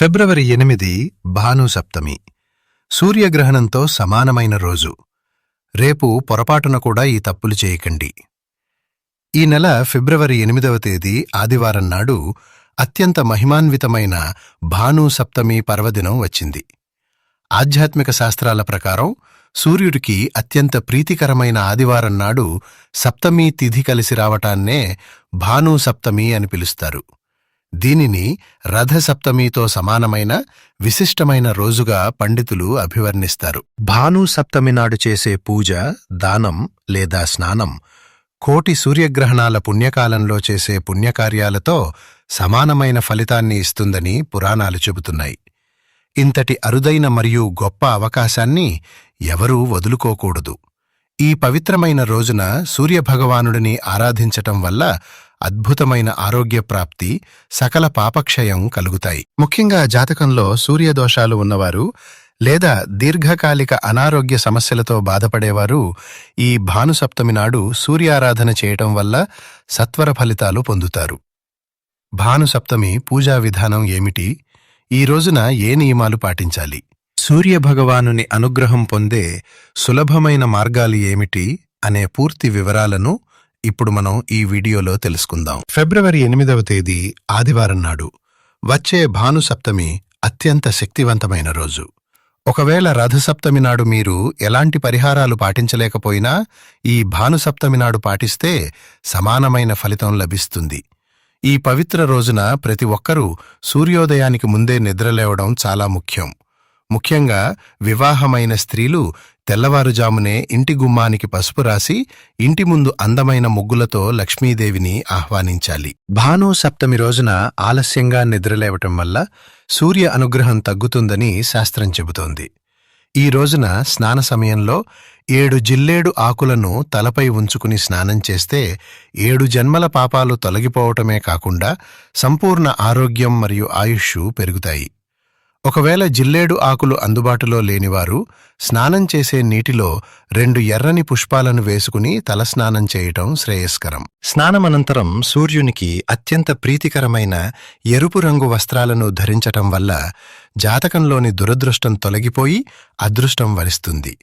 ఫిబ్రవరి ఎనిమిది భాను సప్తమి. సూర్యగ్రహణంతో సమానమైన రోజు. రేపు పొరపాటున కూడా ఈ తప్పులు చేయకండి. ఈ నెల ఫిబ్రవరి ఎనిమిదవ తేదీ ఆదివారం నాడు అత్యంత మహిమాన్వితమైన భాను సప్తమి పర్వదినం వచ్చింది. ఆధ్యాత్మిక శాస్త్రాల ప్రకారం సూర్యుడికి అత్యంత ప్రీతికరమైన ఆదివారం నాడు సప్తమి తిథి కలిసి రావటాన్నే భాను సప్తమి అని పిలుస్తారు. దీనిని రథసప్తమితో సమానమైన విశిష్టమైన రోజుగా పండితులు అభివర్ణిస్తారు. భాను సప్తమి నాడు చేసే పూజ దానం లేదా స్నానం కోటి సూర్యగ్రహణాల పుణ్యకాలంలో చేసే పుణ్యకార్యాలతో సమానమైన ఫలితాన్ని ఇస్తుందని పురాణాలు చెబుతున్నాయి. ఇంతటి అరుదైన మరియు గొప్ప అవకాశాన్ని ఎవరూ వదులుకోకూడదు. ఈ పవిత్రమైన రోజున సూర్యభగవానుడిని ఆరాధించటం వల్ల అద్భుతమైన ఆరోగ్య ప్రాప్తి సకల పాపక్షయం కలుగుతాయి. ముఖ్యంగా జాతకంలో సూర్యదోషాలు ఉన్నవారు లేదా దీర్ఘకాలిక అనారోగ్య సమస్యలతో బాధపడేవారు ఈ భానుసప్తమి నాడు సూర్యారాధన చేయటం వల్ల సత్వర ఫలితాలు పొందుతారు. భానుసప్తమి పూజా విధానం ఏమిటి? ఈ రోజున ఏ నియమాలు పాటించాలి? సూర్యభగవానుని అనుగ్రహం పొందే సులభమైన మార్గాలు ఏమిటి? అనే పూర్తి వివరాలను ఇప్పుడు మనం ఈ వీడియోలో తెలుసుకుందాం. ఫిబ్రవరి ఎనిమిదవ తేదీ ఆదివారం నాడు వచ్చే భానుసప్తమి అత్యంత శక్తివంతమైన రోజు. ఒకవేళ రథసప్తమి నాడు మీరు ఎలాంటి పరిహారాలు పాటించలేకపోయినా ఈ భానుసప్తమి నాడు పాటిస్తే సమానమైన ఫలితం లభిస్తుంది. ఈ పవిత్ర రోజున ప్రతి ఒక్కరూ సూర్యోదయానికి ముందే నిద్రలేవడం చాలా ముఖ్యం. ముఖ్యంగా వివాహమైన స్త్రీలు తెల్లవారుజామునే ఇంటి గుమ్మానికి పసుపు రాసి ఇంటి ముందు అందమైన ముగ్గులతో లక్ష్మీదేవిని ఆహ్వానించాలి. భాను సప్తమి రోజున ఆలస్యంగా నిద్రలేవటం వల్ల సూర్య అనుగ్రహం తగ్గుతుందని శాస్త్రం చెబుతోంది. ఈ రోజున స్నాన సమయంలో ఏడు జిల్లేడు ఆకులను తలపై ఉంచుకుని స్నానం చేస్తే ఏడు జన్మల పాపాలు తొలగిపోవటమే కాకుండా సంపూర్ణ ఆరోగ్యం మరియు ఆయుష్షు పెరుగుతాయి. ఒకవేళ జిల్లేడు ఆకులు అందుబాటులో లేనివారు స్నానం చేసే నీటిలో రెండు ఎర్రని పుష్పాలను వేసుకుని తలస్నానం చేయటం శ్రేయస్కరం. స్నానమనంతరం సూర్యునికి అత్యంత ప్రీతికరమైన ఎరుపు రంగు వస్త్రాలను ధరించటం వల్ల జాతకంలోని దురదృష్టం తొలగిపోయి అదృష్టం వరిస్తుంది.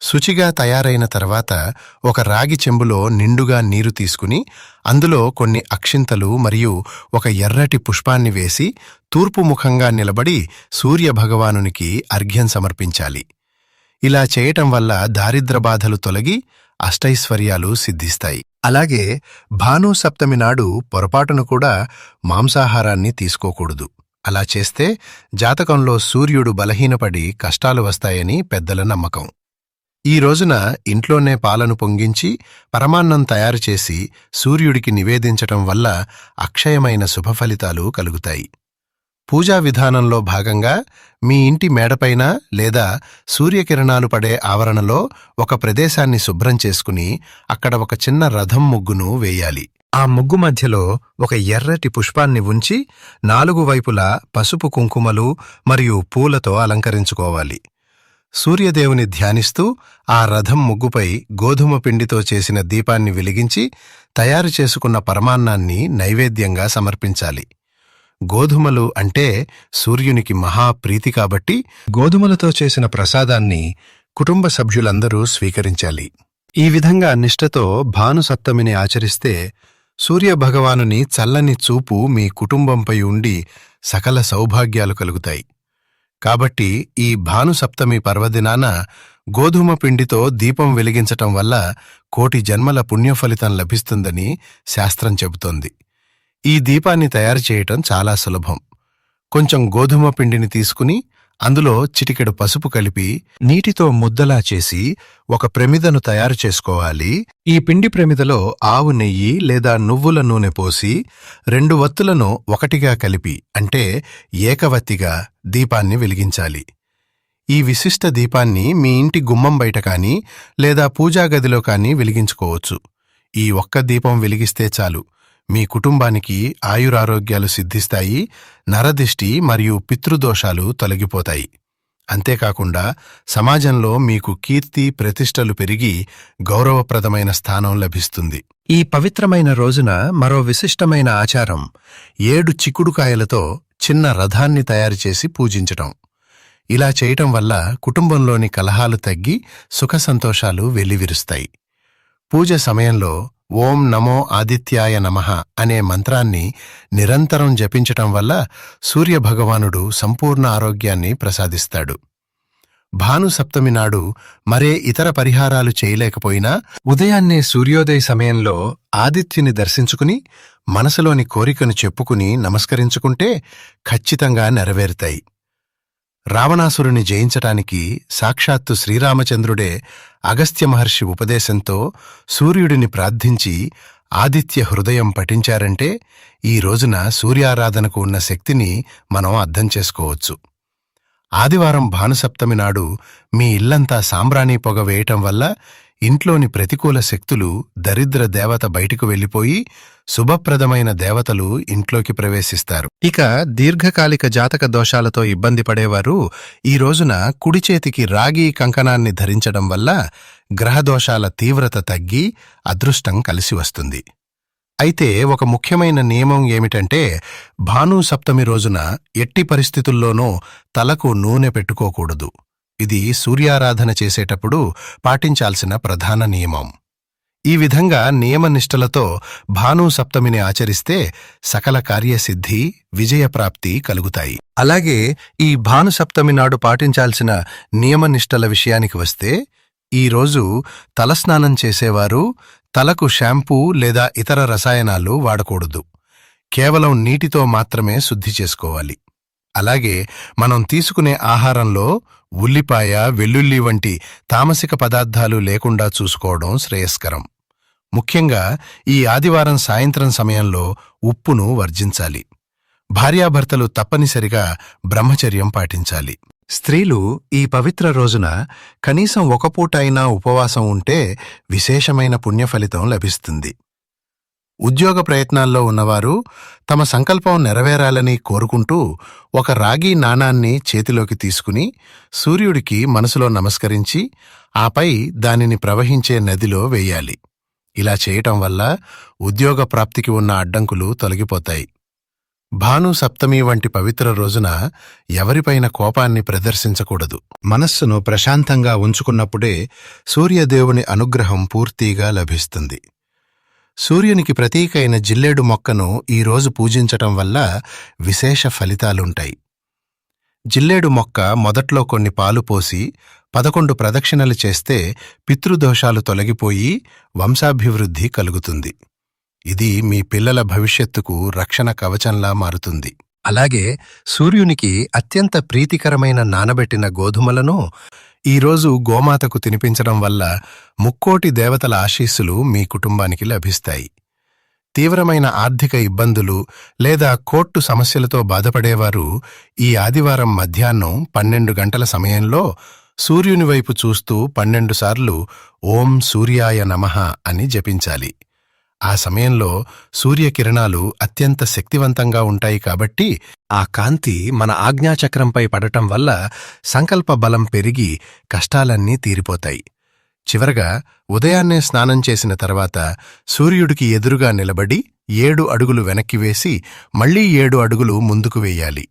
శుచిగా తయారైన తర్వాత ఒక రాగి చెంబులో నిండుగా నీరు తీసుకుని అందులో కొన్ని అక్షింతలు మరియు ఒక ఎర్రటి పుష్పాన్ని వేసి తూర్పు ముఖంగా నిలబడి సూర్యభగవానునికి అర్ఘ్యం సమర్పించాలి. ఇలా చేయటం వల్ల దారిద్ర బాధలు తొలగి అష్టైశ్వర్యాలు సిద్ధిస్తాయి. అలాగే భాను సప్తమి నాడు పొరపాటును కూడా మాంసాహారాన్ని తీసుకోకూడదు. అలా చేస్తే జాతకంలో సూర్యుడు బలహీనపడి కష్టాలు వస్తాయని పెద్దల నమ్మకం. ఈ రోజున ఇంట్లోనే పాలను పొంగించి పరమాన్నం తయారు చేసి సూర్యుడికి నివేదించటం వల్ల అక్షయమైన శుభఫలితాలు కలుగుతాయి. పూజా విధానంలో భాగంగా మీ ఇంటి మేడపైన లేదా సూర్యకిరణాలు పడే ఆవరణలో ఒక ప్రదేశాన్ని శుభ్రం చేసుకుని అక్కడ ఒక చిన్న రథం ముగ్గును వేయాలి. ఆ ముగ్గు మధ్యలో ఒక ఎర్రటి పుష్పాన్ని ఉంచి నాలుగు వైపులా పసుపు కుంకుమలు మరియు పూలతో అలంకరించుకోవాలి. సూర్యదేవుని ధ్యానిస్తూ ఆ రథం ముగ్గుపై గోధుమ పిండితో చేసిన దీపాన్ని వెలిగించి తయారు చేసుకున్న పరమాన్నాన్ని నైవేద్యంగా సమర్పించాలి. గోధుమలు అంటే సూర్యునికి మహా ప్రీతి కాబట్టి గోధుమలతో చేసిన ప్రసాదాన్ని కుటుంబ సభ్యులందరూ స్వీకరించాలి. ఈ విధంగా నిష్టతో భానుసప్తమిని ఆచరిస్తే సూర్యభగవానుని చల్లని చూపు మీ కుటుంబంపై ఉండి సకల సౌభాగ్యాలు కలుగుతాయి. కాబట్టి ఈ భానుసప్తమి పర్వదినాన గోధుమ పిండితో దీపం వెలిగించటం వల్ల కోటి జన్మల పుణ్యఫలితం లభిస్తుందని శాస్త్రం చెబుతోంది. ఈ దీపాన్ని తయారు చేయటం చాలా సులభం. కొంచెం గోధుమ పిండిని తీసుకుని అందులో చిటికెడు పసుపు కలిపి నీటితో ముద్దలా చేసి ఒక ప్రమిదను తయారు చేసుకోవాలి. ఈ పిండి ప్రమిదలో ఆవు నెయ్యి లేదా నువ్వుల నూనె పోసి రెండు వత్తులను ఒకటిగా కలిపి అంటే ఏకవత్తిగా దీపాన్ని వెలిగించాలి. ఈ విశిష్ట దీపాన్ని మీ ఇంటి గుమ్మం బయట కానీ లేదా పూజా గదిలో కానీ వెలిగించుకోవచ్చు. ఈ ఒక్క దీపం వెలిగిస్తే చాలు. మీ కుటుంబానికి ఆయురారోగ్యాలు సిద్ధిస్తాయి నరదిష్టి మరియు పితృదోషాలు తొలగిపోతాయి. అంతేకాకుండా సమాజంలో మీకు కీర్తి ప్రతిష్టలు పెరిగి గౌరవప్రదమైన స్థానం లభిస్తుంది. ఈ పవిత్రమైన రోజున మరో విశిష్టమైన ఆచారం ఏడు చిక్కుడుకాయలతో చిన్న రథాన్ని తయారుచేసి పూజించటం. ఇలా చేయటం వల్ల కుటుంబంలోని కలహాలు తగ్గి సుఖ సంతోషాలు వెల్లివిరుస్తాయి. పూజ సమయంలో ఓం నమో ఆదిత్యాయ నమః అనే మంత్రాన్ని నిరంతరం జపించటం వల్ల సూర్యభగవానుడు సంపూర్ణ ఆరోగ్యాన్ని ప్రసాదిస్తాడు. భాను సప్తమి నాడు మరే ఇతర పరిహారాలు చేయలేకపోయినా ఉదయాన్నే సూర్యోదయ సమయంలో ఆదిత్యుని దర్శించుకుని మనసులోని కోరికను చెప్పుకుని నమస్కరించుకుంటే ఖచ్చితంగా నెరవేరుతాయి. రావణాసురుని జయించటానికి సాక్షాత్తు శ్రీరామచంద్రుడే అగస్త్య మహర్షి ఉపదేశంతో సూర్యుడిని ప్రార్థించి ఆదిత్య హృదయం పఠించారంటే ఈ రోజున సూర్యారాధనకు ఉన్న శక్తిని మనం అర్థం చేసుకోవచ్చు. ఆదివారం భానుసప్తమి నాడు మీ ఇల్లంతా సాంబ్రాణి పొగ వేయటం వల్ల ఇంట్లోని ప్రతికూల శక్తులు దరిద్ర దేవత బయటకు వెళ్ళిపోయి శుభప్రదమైన దేవతలు ఇంట్లోకి ప్రవేశిస్తారు. ఇక దీర్ఘకాలిక జాతక దోషాలతో ఇబ్బంది పడేవారు ఈ రోజున కుడి చేతికి రాగి కంకణాన్ని ధరించడం వల్ల గ్రహదోషాల తీవ్రత తగ్గి అదృష్టం కలిసి వస్తుంది. అయితే ఒక ముఖ్యమైన నియమం ఏమిటంటే భాను సప్తమి రోజున ఎట్టి పరిస్థితుల్లోనూ తలకు నూనె పెట్టుకోకూడదు. ఇది సూర్యారాధన చేసేటప్పుడు పాటించాల్సిన ప్రధాన నియమం. ఈ విధంగా నియమనిష్టలతో భాను సప్తమిని ఆచరిస్తే సకల కార్యసిద్ధి విజయప్రాప్తి కలుగుతాయి. అలాగే ఈ భాను సప్తమి నాడు పాటించాల్సిన నియమనిష్టల విషయానికి వస్తే ఈ రోజు తలస్నానం చేసేవారు తలకు షాంపూ లేదా ఇతర రసాయనాలు వాడకూడదు. కేవలం నీటితో మాత్రమే శుద్ధి చేసుకోవాలి. అలాగే మనం తీసుకునే ఆహారంలో ఉల్లిపాయ వెల్లుల్లి వంటి తామసిక పదార్థాలు లేకుండా చూసుకోవడం శ్రేయస్కరం. ముఖ్యంగా ఈ ఆదివారం సాయంత్రం సమయంలో ఉప్పును వర్జించాలి. భార్యాభర్తలు తప్పనిసరిగా బ్రహ్మచర్యం పాటించాలి. స్త్రీలు ఈ పవిత్ర రోజున కనీసం ఒక పూట అయినా ఉపవాసం ఉంటే విశేషమైన పుణ్యఫలితం లభిస్తుంది. ఉద్యోగ ప్రయత్నాల్లో ఉన్నవారు తమ సంకల్పం నెరవేరాలని కోరుకుంటూ ఒక రాగి నాణాన్ని చేతిలోకి తీసుకుని సూర్యుడికి మనసులో నమస్కరించి ఆపై దానిని ప్రవహించే నదిలో వేయాలి. ఇలా చేయటం వల్ల ఉద్యోగ ప్రాప్తికి ఉన్న అడ్డంకులు తొలగిపోతాయి. భాను సప్తమి వంటి పవిత్ర రోజున ఎవరిపైన కోపాన్ని ప్రదర్శించకూడదు. మనస్సును ప్రశాంతంగా ఉంచుకున్నప్పుడే సూర్యదేవుని అనుగ్రహం పూర్తిగా లభిస్తుంది. సూర్యునికి ప్రతీకైన జిల్లేడు మొక్కను ఈరోజు పూజించటం వల్ల విశేష ఫలితాలుంటాయి. జిల్లేడు మొక్క మొదట్లో కొన్ని పాలు పోసి పదకొండు ప్రదక్షిణలు చేస్తే పితృదోషాలు తొలగిపోయి వంశాభివృద్ధి కలుగుతుంది. ఇది మీ పిల్లల భవిష్యత్తుకు రక్షణ కవచంలా మారుతుంది. అలాగే సూర్యునికి అత్యంత ప్రీతికరమైన నానబెట్టిన గోధుమలను ఈరోజు గోమాతకు తినిపించడం వల్ల ముక్కోటి దేవతల ఆశీస్సులు మీ కుటుంబానికి లభిస్తాయి. తీవ్రమైన ఆర్థిక ఇబ్బందులు లేదా కోర్టు సమస్యలతో బాధపడేవారు ఈ ఆదివారం మధ్యాహ్నం పన్నెండు గంటల సమయంలో సూర్యుని వైపు చూస్తూ పన్నెండు సార్లు ఓం సూర్యాయ నమః అని జపించాలి. ఆ సమయంలో సూర్యకిరణాలు అత్యంత శక్తివంతంగా ఉంటాయి కాబట్టి ఆ కాంతి మన ఆజ్ఞాచక్రంపై పడటం వల్ల సంకల్ప బలం పెరిగి కష్టాలన్నీ తీరిపోతాయి. చివరగా ఉదయాన్నే స్నానం చేసిన తర్వాత సూర్యుడికి ఎదురుగా నిలబడి ఏడు అడుగులు వెనక్కి వేసి మళ్ళీ ఏడు అడుగులు ముందుకు వేయాలి.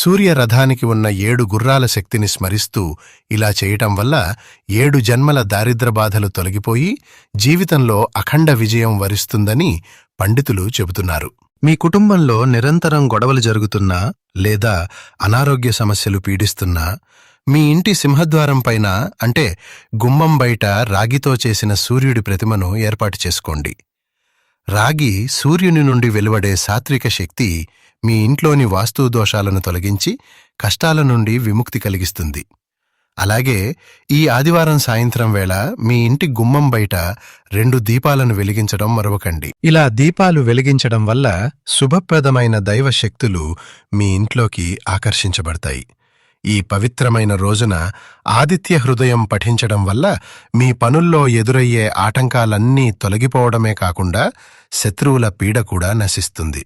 సూర్యరథానికి ఉన్న ఏడు గుర్రాల శక్తిని స్మరిస్తూ ఇలా చేయటం వల్ల ఏడు జన్మల దారిద్ర బాధలు తొలగిపోయి జీవితంలో అఖండ విజయం వరిస్తుందని పండితులు చెబుతున్నారు. మీ కుటుంబంలో నిరంతరం గొడవలు జరుగుతున్నా లేదా అనారోగ్య సమస్యలు పీడిస్తున్నా మీ ఇంటి సింహద్వారం పైన అంటే గుమ్మం బయట రాగితో చేసిన సూర్యుడి ప్రతిమను ఏర్పాటు చేసుకోండి. రాగి సూర్యుని నుండి వెలువడే సాత్విక శక్తి మీ ఇంట్లోని వాస్తు దోషాలను తొలగించి కష్టాల నుండి విముక్తి కలిగిస్తుంది. అలాగే ఈ ఆదివారం సాయంత్రం వేళ మీ ఇంటి గుమ్మం బయట రెండు దీపాలను వెలిగించడం మరవకండి ఇలా దీపాలు వెలిగించడం వల్ల శుభప్రదమైన దైవ శక్తులు మీ ఇంట్లోకి ఆకర్షించబడతాయి. ఈ పవిత్రమైన రోజున ఆదిత్య హృదయం పఠించడం వల్ల మీ పనుల్లో ఎదురయ్యే ఆటంకాలన్నీ తొలగిపోవడమే కాకుండా శత్రువుల పీడ కూడా నశిస్తుంది.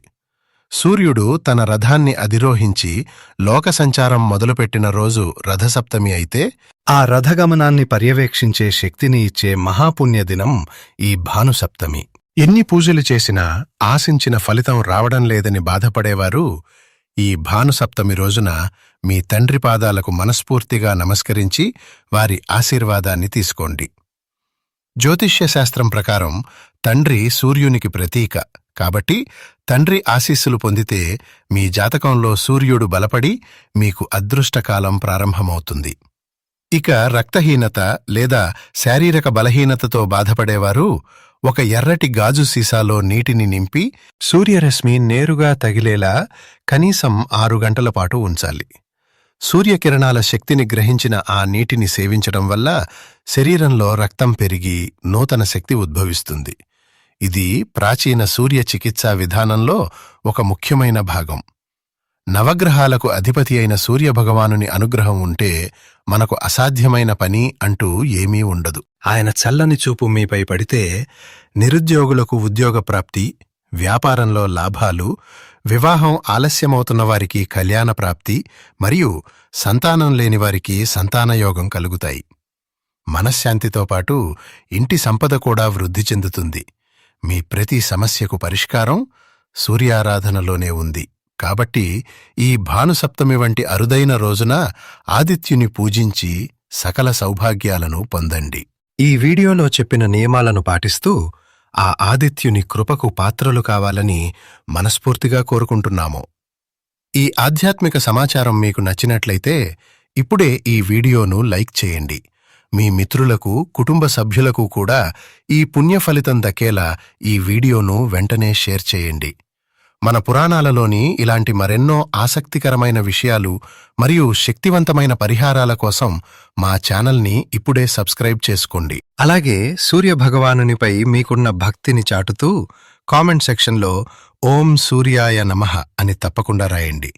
సూర్యుడు తన రథాన్ని అధిరోహించి లోక సంచారం మొదలుపెట్టిన రోజు రథసప్తమి అయితే ఆ రథగమనాన్ని పర్యవేక్షించే శక్తిని ఇచ్చే మహాపుణ్యదినం ఈ భానుసప్తమి. ఎన్ని పూజలు చేసినా ఆశించిన ఫలితం రావడం లేదని బాధపడేవారు ఈ భానుసప్తమి రోజున మీ తండ్రి పాదాలకు మనస్ఫూర్తిగా నమస్కరించి వారి ఆశీర్వాదాన్ని తీసుకోండి. జ్యోతిష్యశాస్త్రం ప్రకారం తండ్రి సూర్యునికి ప్రతీక. కాబట్టి తండ్రి ఆశీస్సులు పొందితే మీ జాతకంలో సూర్యుడు బలపడి మీకు అదృష్టకాలం ప్రారంభమవుతుంది. ఇక రక్తహీనత లేదా శారీరక బలహీనతతో బాధపడేవారు ఒక ఎర్రటి గాజు సీసాలో నీటిని నింపి సూర్యరశ్మి నేరుగా తగిలేలా కనీసం ఆరు గంటల పాటు ఉంచాలి. సూర్యకిరణాల శక్తిని గ్రహించిన ఆ నీటిని సేవించడం వల్ల శరీరంలో రక్తం పెరిగి నూతన శక్తి ఉద్భవిస్తుంది. ఇది ప్రాచీన సూర్య చికిత్సా విధానంలో ఒక ముఖ్యమైన భాగం. నవగ్రహాలకు అధిపతి అయిన సూర్యభగవానుని అనుగ్రహం ఉంటే మనకు అసాధ్యమైన పని అంటూ ఏమీ ఉండదు. ఆయన చల్లని చూపు మీపై పడితే నిరుద్యోగులకు ఉద్యోగ ప్రాప్తి వ్యాపారంలో లాభాలు వివాహం ఆలస్యమవుతున్న వారికి కళ్యాణ ప్రాప్తి మరియు సంతానం లేని వారికి సంతానయోగం కలుగుతాయి. మనశ్శాంతితో పాటు ఇంటి సంపద కూడా వృద్ధి చెందుతుంది. మీ ప్రతి సమస్యకు పరిష్కారం సూర్యారాధనలోనే ఉంది. కాబట్టి ఈ భానుసప్తమి వంటి అరుదైన రోజున ఆదిత్యుని పూజించి సకల సౌభాగ్యాలను పొందండి. ఈ వీడియోలో చెప్పిన నియమాలను పాటిస్తూ ఆ ఆదిత్యుని కృపకు పాత్రలు కావాలని మనస్ఫూర్తిగా కోరుకుంటున్నాము. ఈ ఆధ్యాత్మిక సమాచారం మీకు నచ్చినట్లయితే ఇప్పుడే ఈ వీడియోను లైక్ చేయండి. మీ మిత్రులకు కుటుంబ సభ్యులకు కూడా ఈ పుణ్య ఫలితం దక్కేలా ఈ వీడియోను వెంటనే షేర్ చేయండి. మన పురాణాలలోని ఇలాంటి మరెన్నో ఆసక్తికరమైన విషయాలు మరియు శక్తివంతమైన పరిహారాల కోసం మా ఛానల్ని ఇప్పుడే సబ్స్క్రైబ్ చేసుకోండి. అలాగే సూర్య భగవానునిపై మీకున్న భక్తిని చాటుతూ కామెంట్ సెక్షన్లో ఓం సూర్యాయ నమః అని తప్పకుండా రాయండి.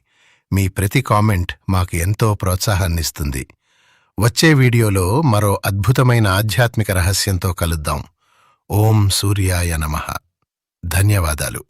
మీ ప్రతి కామెంట్ మాకు ఎంతో ప్రోత్సాహాన్నిస్తుంది. వచ్చే వీడియోలో మరో అద్భుతమైన ఆధ్యాత్మిక రహస్యంతో కలుద్దాం. ఓం సూర్యాయ నమః. ధన్యవాదాలు.